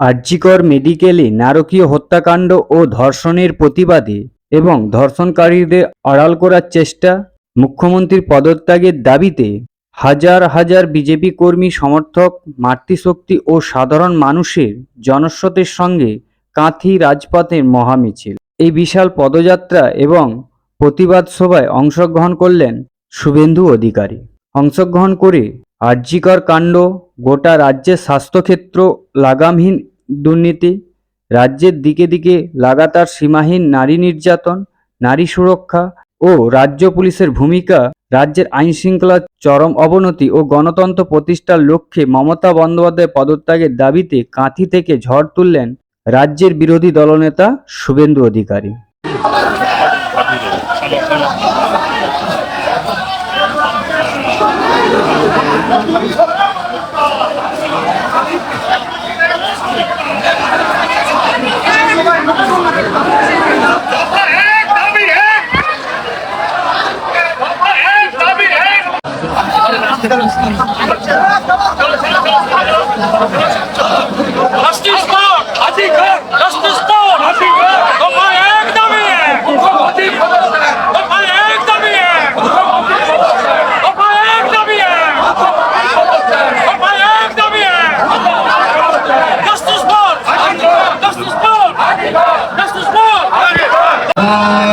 আরজিকর মেডিকেলে নারকীয় হত্যাকাণ্ড ও ধর্ষণের প্রতিবাদে এবং ধর্ষণকারীদের আড়াল করার চেষ্টা, মুখ্যমন্ত্রীর পদত্যাগের দাবিতে হাজার হাজার বিজেপি কর্মী, সমর্থক, মাতৃশক্তি ও সাধারণ মানুষের জনস্রোতের সঙ্গে কাঁথি রাজপথের মহামিছিল। এই বিশাল পদযাত্রা এবং প্রতিবাদ সভায় অংশগ্রহণ করলেন শুভেন্দু অধিকারী। অংশগ্রহণ করে আর্যিকর কাণ্ড, গোটা রাজ্যের স্বাস্থ্যক্ষেত্র লাগামহীন দুর্নীতি, রাজ্যের দিকে দিকে লাগাতার সীমাহীন নারী নির্যাতন, নারী সুরক্ষা ও রাজ্য পুলিশের ভূমিকা, রাজ্যের আইন শৃঙ্খলার চরম অবনতি ও গণতন্ত্র প্রতিষ্ঠার লক্ষ্যে মমতা বন্দ্যোপাধ্যায় পদত্যাগের দাবিতে কাঁথি থেকে ঝড় তুললেন রাজ্যের বিরোধী দলনেতা Suvendu Adhikari. Justice for! Justice for! Justice for!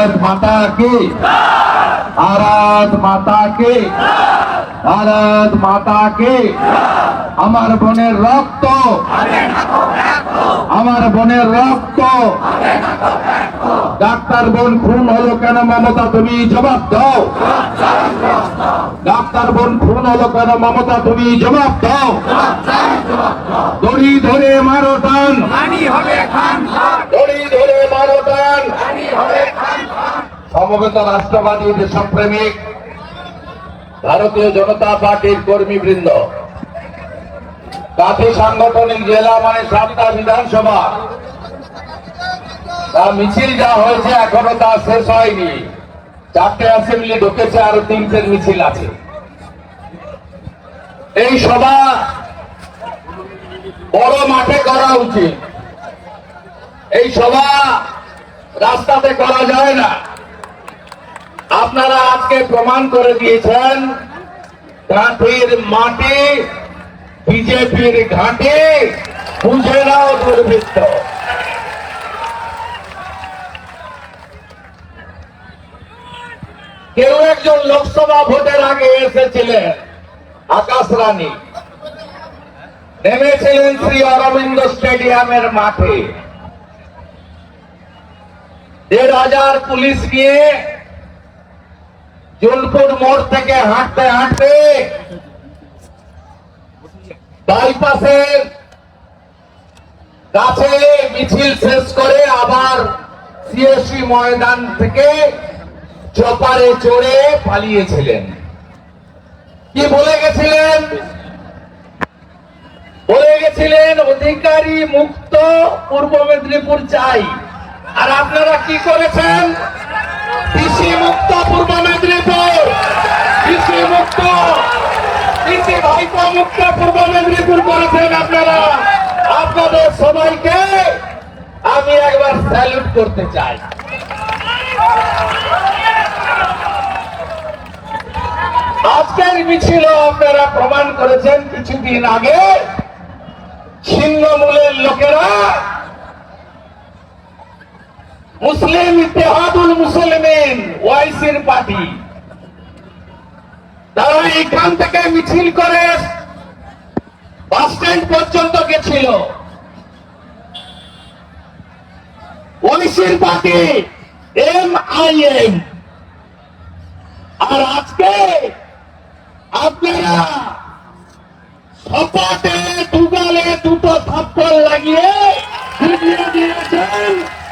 Bharat माता की भारत माता की ভারত মাতাকে আমার বোনের রক্ত আমার বোনের রক্ত ডাক্তার বোন খুন হলো কেন মমতা তুমি জবাব দাও ডাক্তার বোন খুন হলো কেন মমতা তুমি জবাব দাও দড়ি ধরে মারো টান দড়ি সমবেত রাষ্ট্রবাদী দেশপ্রেমিক ভারতীয় জনতা পার্টির কর্মীবৃন্দ কাছে সাংগঠনিক জেলা মানে সাতটা বিধানসভা। তা মিছিল যা হয়েছে এখনও তা শেষ হয়নি। চারটে অ্যাসেম্বলি ঢুকেছে, আরও তিনটের মিছিল আছে। এই সভা বড় মাঠে করা উচিত। এই সভা রাস্তাতে করা যায় না। আপনারা আজকে প্রমাণ করে দিয়েছেন ঘাটির মাটি বিজেপির ঘাটি বুঝে নাও দুর্বৃত্ত। কেউ একজন লোকসভা ভোটের আগে এসেছিলেন, আকাশ রানী। নেমেছিলেন শ্রী অরবিন্দ স্টেডিয়ামের মাঠে। দেড় হাজার পুলিশ নিয়ে জুনপুর মোড় থেকে হাঁটতে হাঁটতে বাইপাসের কাছে মিছিল শেষ করে আবার সিএসি ময়দান থেকে চপারে চড়ে পালিয়েছিলেন। কি বলে গেছিলেন? বলে গেছিলেন, অধিকারী মুক্ত, পূর্ব মেদিনীপুর চাই। আর আপনারা কি করেছেন? কৃষি মুক্ত পূর্ব মেদিনীপুর। কৃষি মুক্ত। কৃষি ভাইপো মুক্ত পূর্ব মেদিনীপুর করেছেন আপনারা। আপনাদের সবাইকে আমি একবার স্যালুট করতে চাই। আজকের মিছিল আপনারা প্রমাণ করেছেন কিছুদিন আগে। ছিন্নমূলের লোকেরা মুসলিম ইতিহাদুল মুসলিমিন, ওয়াইসির পার্টি তারা এখান থেকে মিছিল করে, বাস স্ট্যান্ড পর্যন্ত গেছিল। ওয়াইসির পার্টি এম আই এম আর আজকে আপনারা সপাটে দুগালে দুটো থাপ্পড় লাগিয়ে দিয়েছেন।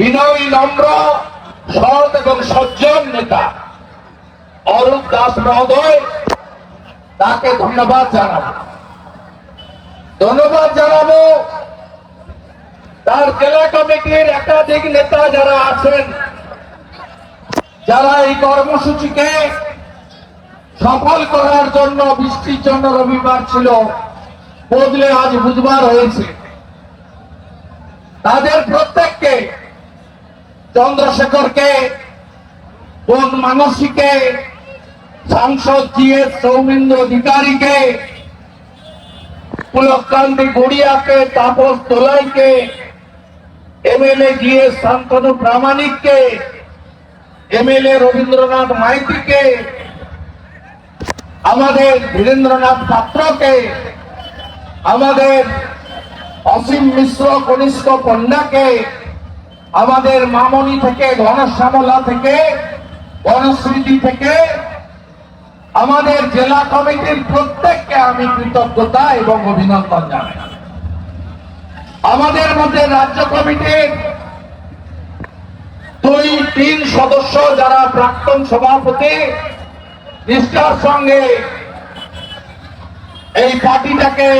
বিনয়ী, নম্র, সৎ এবং সজ্জন নেতা। অরূপ দাস মহোদয়, তাকে ধন্যবাদ জানাব। ধন্যবাদ জানাব তার জেলা কমিটির একাধিক নেতা যারা আছেন, যারা এই কর্মসূচিকে সফল করার জন্য বৃষ্টির জন্য রবিবার ছিল, বদলে আজ বুধবার হয়েছে। তাদের প্রত্যেককে চন্দ্রশেখরকে কোন মানসীকে, সাংসদ জি এস সৌমেন্দ্র অধিকারীকে পুলকান্তি গড়িয়াকে, তাপস তোলাইকে এমএলএ জি এস শান্তনু প্রামাণিককে, এমএলএ রবীন্দ্রনাথ মাইতিকে, আমাদের ধীরেন্দ্রনাথ পাত্রকে, আমাদের অসীম মিশ্র কনিষ্ঠ পণ্ডাকে আমাদের মামনি থেকে, ঘনশ্যামলা থেকে গণস্মৃতি থেকে, আমাদের জেলা কমিটির প্রত্যেককে আমি কৃতজ্ঞতা এবং অভিনন্দন জানাই। আমাদের মধ্যে রাজ্য কমিটির দুই, তিন সদস্য যারা প্রাক্তন সভাপতি, নিষ্ঠার সঙ্গে এই পার্টিটাকে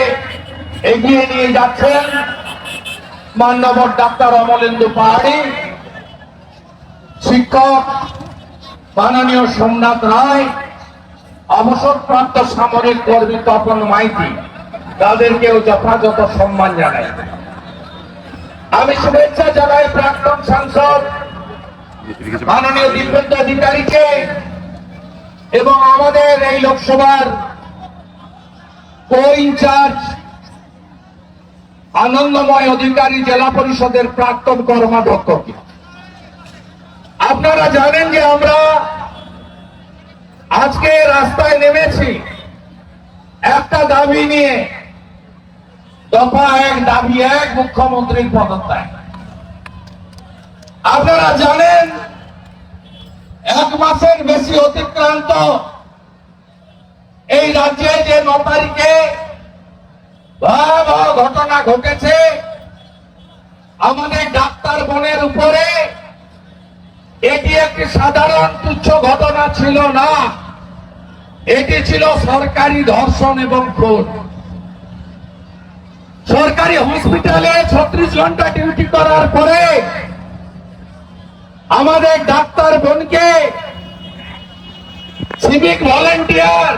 এগিয়ে নিয়ে যাচ্ছেন। মান্যবর ডাক্তার অমলেন্দু পাহাড়ি, শিক্ষক মাননীয় সোমনাথ রায়, অবসরপ্রাপ্ত সামরিক কর্মী তপন মাইতি, তাদেরকেও যথাযথ সম্মান জানাই। আমি শুভেচ্ছা জানাই প্রাক্তন সাংসদ, মাননীয় দীপেন্দ্র অধিকারীকে এবং আমাদের এই লোকসভার কো ইনচার্জ আনন্দময় অধিকারী জেলা পরিষদের প্রাক্তন কর্মাধ্যক্ষকে আপনারা জানেন যে আমরা আজকে রাস্তায় নেমেছি। একটা দাবি নিয়ে দফা এক, দাবি এক, মুখ্যমন্ত্রীর পদত্যাগ। আপনারা জানেন, এক মাসের বেশি অতিক্রান্ত এই রাজ্যে যে ন তারিখে ভয়াবহ ঘটনা ঘটেছে। আমাদের ডাক্তার বোনের উপরে এটি একটি সাধারণ তুচ্ছ ঘটনা ছিল না। এটি ছিল সরকারি ধর্ষণ এবং খুন। সরকারি হসপিটালে ছত্রিশ ঘণ্টা ডিউটি করার পরে আমাদের ডাক্তার বোনকে সিভিক ভলেন্টিয়ার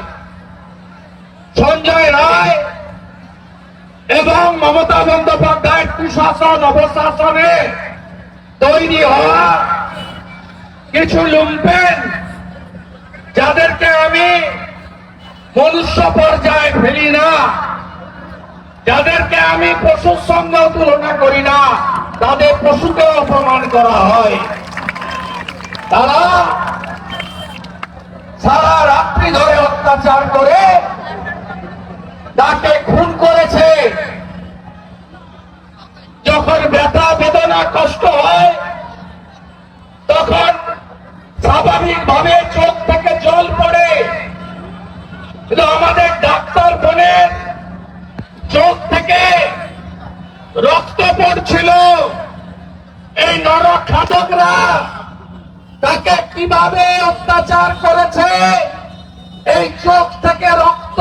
সঞ্জয় রায় এবং মমতা বন্দ্যোপাধ্যায়ের কুশাসন অবশাসনে তৈরি হওয়া কিছু লুম্পেন যাদেরকে আমি মনুষ্য পর্যায়ে ফেলি না, যাদেরকে আমি পশুর সঙ্গে তুলনা করি না, তাদের পশুকে অপমান করা হয়। তারা সারা রাত্রি ধরে অত্যাচার করে তাকে পড়ছিল এই নরখাদকরা তাকে কীভাবে অত্যাচার করেছে? এই চোখ থেকে রক্ত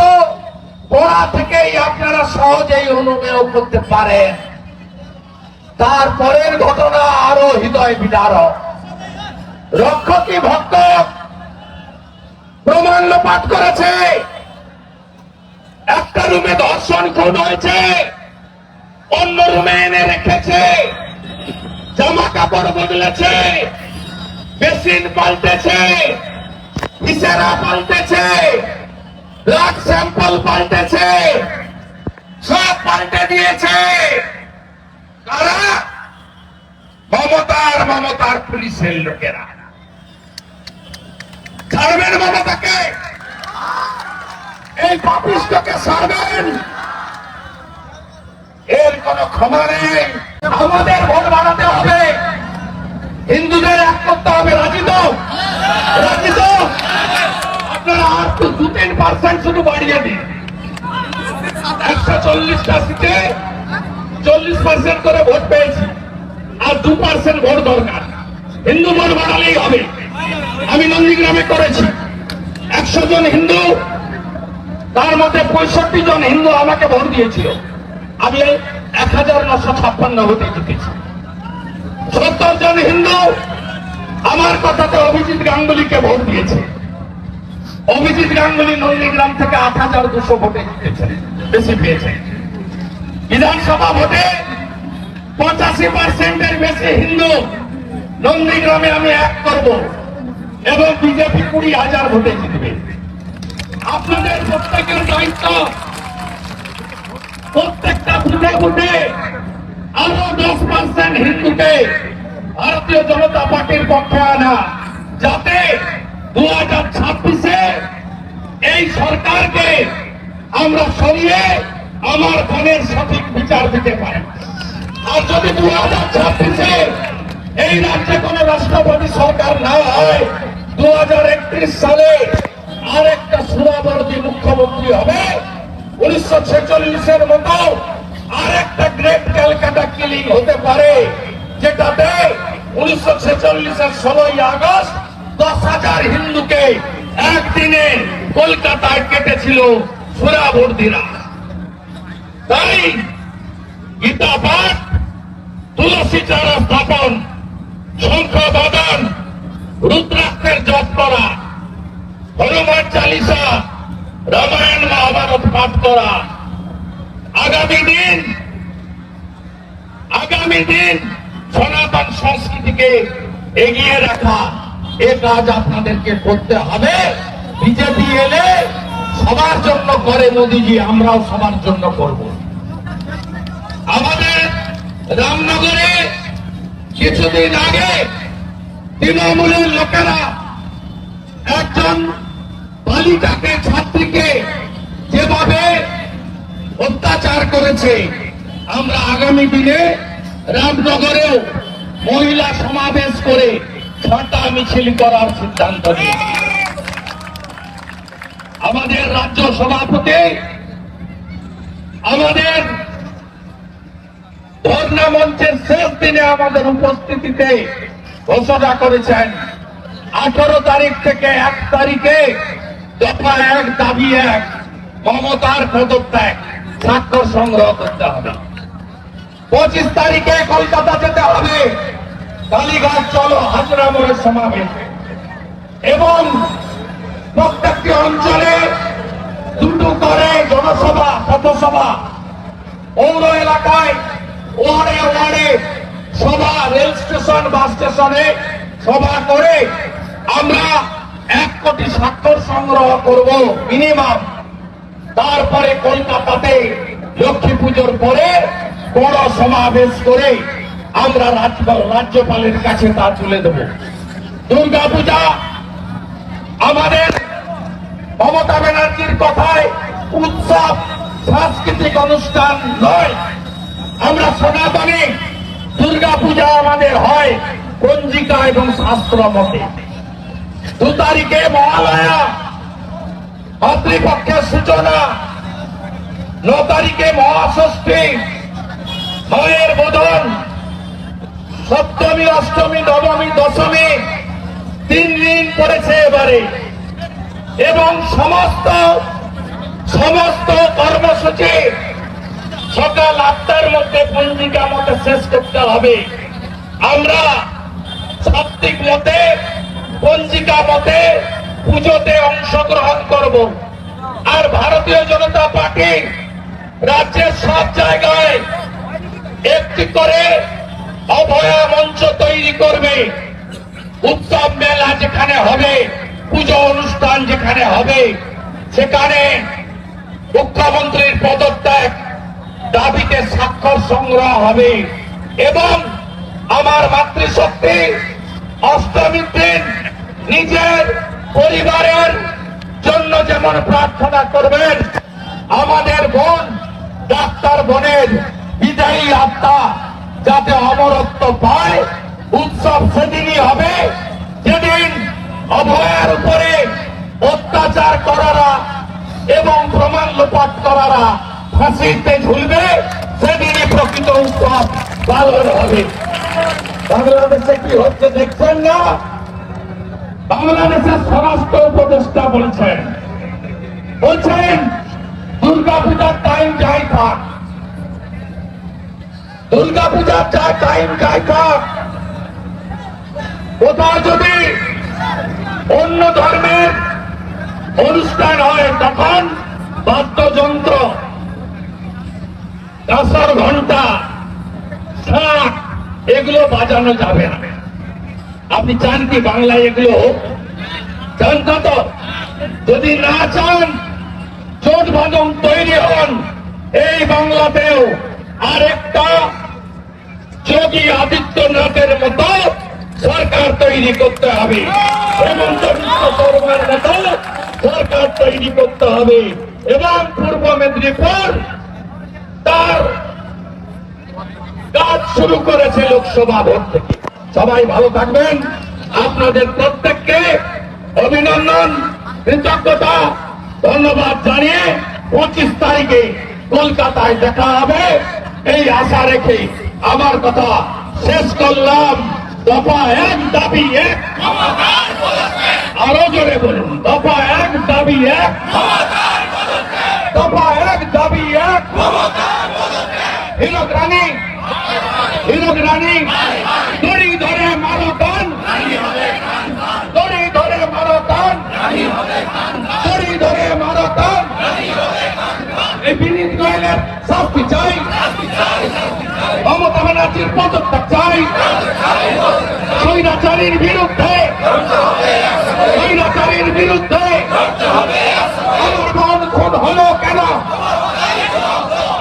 পড়া থেকেই আপনারা সহজেই অনুমেয় করতে পারেন। তারপরের ঘটনা আরও হৃদয় বিদারক। রক্ষকী ভক্ত প্রমাণ পাঠ করেছে। একটা রুমে দর্শন খুন হয়েছে। অন্য রুমে এনে রেখেছে। জামা কাপড় বদলেছে। বেসিন পাল্টেছে। ইসারা পাল্টেছে। ব্লাড স্যাম্পল পাল্টেছে। সব পাল্টে দিয়েছে। কারা? মমতার মমতার পুলিশের লোকেরা। ছাড়বেন মমতাকে? এই পাপিষ্টকে ছাড়বেন। এর কোন ক্ষমা নেই। আমাদের ভোট বাড়াতে হবে। হিন্দুদের এক করতে হবে, রাজি তো? রাজি তো? আপনারা আর তো দু তিন পার্সেন্ট শুধু বাড়িয়ে দিন। একশো চল্লিশটা সিটে চল্লিশ পার্সেন্ট করে ভোট পেয়েছি। আর দু পার্সেন্ট ভোট দরকার। হিন্দু ভোট বাড়ালেই হবে। আমি নন্দীগ্রামে করেছি। একশো জন হিন্দু, তার মধ্যে পঁয়ষট্টি জন হিন্দু আমাকে ভোট দিয়েছিল। আমি এক হাজার নশো ছাপ্পান্ন ভোটে জিতেছি। সত্তর জন হিন্দু আমার কথাতে অভিজিৎ গাঙ্গুলিকে ভোট দিয়েছে। অভিজিৎ গাঙ্গুলি নন্দীগ্রাম থেকে আট হাজার দুশো ভোটে জিতেছেন বেশি পেয়েছেন বিধানসভা ভোটে পঁচাশি পার্সেন্টের বেশি হিন্দু নন্দীগ্রামে আমি এক করব এবং বিজেপি কুড়ি হাজার ভোটে জিতবে। আপনাদের প্রত্যেকের দায়িত্ব বুথে আরও দশ পার্সেন্ট হিন্দুকে ভারতীয় জনতা পার্টির পক্ষে আনা। যাতে দু হাজার ছাব্বিশে এই সরকারকে আমরা সরিয়ে আমার ধানের সঠিক বিচার দিতে পারি। আর যদি দু হাজার ছাব্বিশে এই রাজ্যে কোন রাষ্ট্রপতি সরকার না হয় দু হাজার একত্রিশ সালে আরেকটা সুরাবর্তী মুখ্যমন্ত্রী হবে। উনিশশো ছেচল্লিশের মতো আরেকটা গ্রেট ক্যালকাটা কিলিং হতে পারে যেটাতে উনিশশো ছেচল্লিশের ষোলোই আগস্ট দশ হাজার হিন্দুকে একদিনে কলকাতায় কেটেছিল সুরাবর্দীরা তাই গীতা পাঠ তুলসী চারা স্থাপন, শঙ্খ বাদন রুদ্রাক্ষের জপ করা, হনুমান চালিসা, রামায়ণ মহাভারত পাঠ করা আগামী দিন আগামী দিন সনাতন সংস্কৃতিকে এগিয়ে রাখা, এ কাজ আপনাদেরকে করতে হবে। বিজেপি এলে সবার জন্য করে মোদিজি, আমরাও সবার জন্য করব। আমাদের রামনগরে কিছুদিন আগে তৃণমূলের লোকেরা একজন বালিকাকে, ছাত্রীকে যেভাবে অত্যাচার করেছে। আমরা আগামী দিনে রামনগরেও মহিলা সমাবেশ করে ছটা মিছিল করার সিদ্ধান্ত নিয়েছি। আমাদের রাজ্য সভাপতি, আমাদের ধর্ণা মঞ্চের শেষ দিনে আমাদের উপস্থিতিতে ঘোষণা করেছেন, আঠারো তারিখ থেকে এক তারিখে দফা এক, দাবি এক, মমতার পদত্যাগ। স্বাক্ষর সংগ্রহ করতে হবে। পঁচিশ তারিখে কলকাতা যেতে হবে। কালীঘাট চলো, হাজরা মোড়ের সমাবেশ। এবং প্রত্যেকটি অঞ্চলে দুটো করে জনসভা পথসভা পৌর এলাকায় ওয়ার্ডে ওয়ার্ডে সভা, রেল স্টেশন, বাস স্টেশনে সভা করে আমরা এক কোটি স্বাক্ষর সংগ্রহ করব, মিনিমাম। তারপরে কলকাতাতে লক্ষ্মী পুজোর পরে বড় সমাবেশ করে আমরা রাজ্য- রাজ্যপালের কাছে তা তুলে দেব। দুর্গা পূজা আমাদের মমতা ব্যানার্জির কথায় উৎসব, সাংস্কৃতিক অনুষ্ঠান নয়। আমরা সনাতনী দুর্গা পূজা আমাদের হয় পঞ্জিকা এবং শাস্ত্র মতে। দু তারিখে মহালয়া মাতৃপক্ষের সূচনা। ন তারিখে মহাষষ্ঠী মায়ের বোধন, সপ্তমী, অষ্টমী, নবমী, দশমী, তিন দিন পড়েছে এবারে। এবং সমস্ত সমস্ত কর্মসূচি সকাল আটটার মধ্যে পঞ্জিকা মতে শেষ করতে হবে। আমরা সাত্বিক মতে, পঞ্জিকা মতে পুজোতে অংশগ্রহণ করব। আর ভারতীয় জনতা পার্টি রাজ্যের সব জায়গায় একটি করে অভয়া মঞ্চ তৈরি করবে। উৎসব মেলা যেখানে হবে, পুজো অনুষ্ঠান যেখানে হবে, সেখানে মুখ্যমন্ত্রীর পদত্যাগ দাবিতে স্বাক্ষর সংগ্রহ হবে এবং আমার মাতৃশক্তি অষ্টমীর দিন নিজের পরিবারের জন্য যেমন প্রার্থনা করবেন, আমাদের বোন ডাক্তার বোনের বিদায়ী আত্মা যাতে অমরত্ব পায়, উৎসব সেদিনই হবে। যেদিন অভয়ের উপরে অত্যাচার করারা এবং প্রমাণ লোপাট করারা ফাঁসিতে ঝুলবে, সেদিনই প্রকৃত উৎসব পালন হবে। বাংলাদেশে কি হচ্ছে দেখছেন না? বাংলাদেশের স্বরাষ্ট্র উপদেষ্টা বলছেন বলছেন দুর্গা পূজার টাইম যাই থাক। দুর্গা পূজার যা টাইম যাই থাক, কোথাও যদি অন্য ধর্মের অনুষ্ঠান হয়, তখন বাদ্যযন্ত্র, কাঁসার ঘণ্টা শাক, এগুলো বাজানো যাবে না। আপনি চান কি বাংলায় এগুলো? চান না তো যদি না চান, চোট বাদন তৈরি হন। এই বাংলাতেও আরেকটা যোগী আদিত্যনাথের মতো সরকার তৈরি করতে হবে। মতো সরকার তৈরি করতে হবে। এবং পূর্ব মেদিনীপুর তার কাজ শুরু করেছে লোকসভা ভোট থেকে। সবাই ভালো থাকবেন। আপনাদের প্রত্যেককে অভিনন্দন, কৃতজ্ঞতা, ধন্যবাদ জানিয়ে পঁচিশ তারিখে কলকাতায় দেখা হবে। এই আশা রেখে আমার কথা শেষ করলাম। দফা এক দাবি এক আরও জোরে বলুন, দফা এক দাবি এক দফা এক দাবি এক হিরক রানী হিরক রানী দড়ি ধরে মারো টান দড়ি ধরে মারো টান দড়ি ধরে মারো টান এই বিনীত গোয়েলের শাস্তি চাই। মমতা ব্যানার্জির পদত্যাগ চাই। স্বৈরাচারীর বিরুদ্ধে। স্বৈরাচারীর বিরুদ্ধে আমার বোন খুন হলো কেন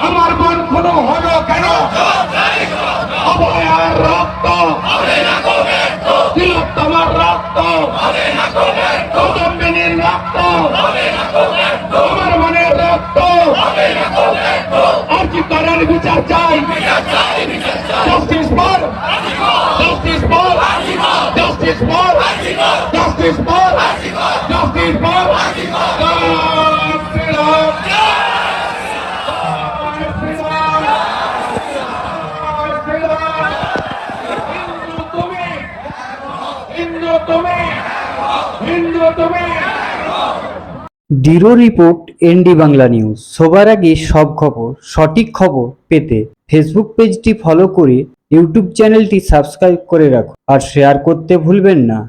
আমার বোন খুন হলো কেন অভয়ার রক্ত তিলোত্তমার রক্ত কদম্বিনীর রক্ত আমার মনের রক্ত আর্জি করার বিচার চাই justice for justice for justice for justice for justice for Hindu তুমি হিন্দু তুমি ডিরো রিপোর্ট এনডি বাংলা নিউজ। সবার আগে সব খবর, সঠিক খবর পেতে ফেসবুক পেজটি ফলো করে ইউটিউব চ্যানেলটি সাবস্ক্রাইব করে রাখুন আর শেয়ার করতে ভুলবেন না।